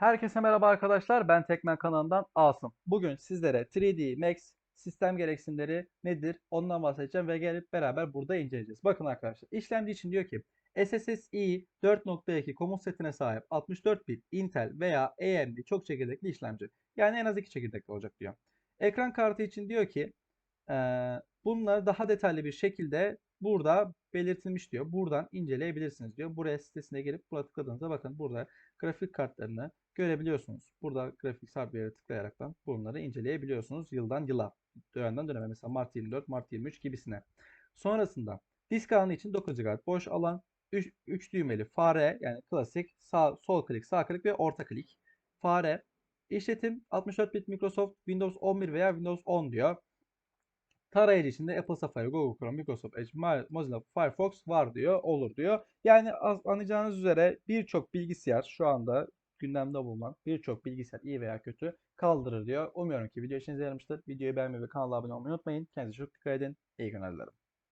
Herkese merhaba arkadaşlar. Ben Tekmen kanalından Asım. Bugün sizlere 3D Max sistem gereksinimleri nedir ondan bahsedeceğim ve gelip beraber burada inceleyeceğiz. Bakın arkadaşlar işlemci için diyor ki SSSI 4.2 komut setine sahip 64 bit Intel veya AMD çok çekirdekli işlemci. Yani en az 2 çekirdekli olacak diyor. Ekran kartı için diyor ki bunları daha detaylı bir şekilde burada belirtilmiş diyor. Buradan inceleyebilirsiniz diyor. Buraya sitesine girip burada tıkladığınızda bakın burada grafik kartlarını görebiliyorsunuz. Burada grafik hardware'e tıklayaraktan bunları inceleyebiliyorsunuz yıldan yıla, dönemden döneme mesela Mart 24, Mart 23 gibisine. Sonrasında disk alanı için 9 GB boş alan, 3, 3 düğmeli fare yani klasik sağ sol klik, sağ klik ve orta klik. Fare işletim 64 bit Microsoft Windows 11 veya Windows 10 diyor. Tarayıcı içinde Apple Safari, Google Chrome, Microsoft Edge, Mozilla Firefox var diyor, olur diyor. Yani anlayacağınız üzere birçok bilgisayar şu anda gündemde bulunan birçok bilgisayar iyi veya kötü kaldırır diyor. Umuyorum ki video işinize yaramıştır. Videoyu beğenmeyi ve kanala abone olmayı unutmayın. Kendinize çok dikkat edin. İyi günler dilerim.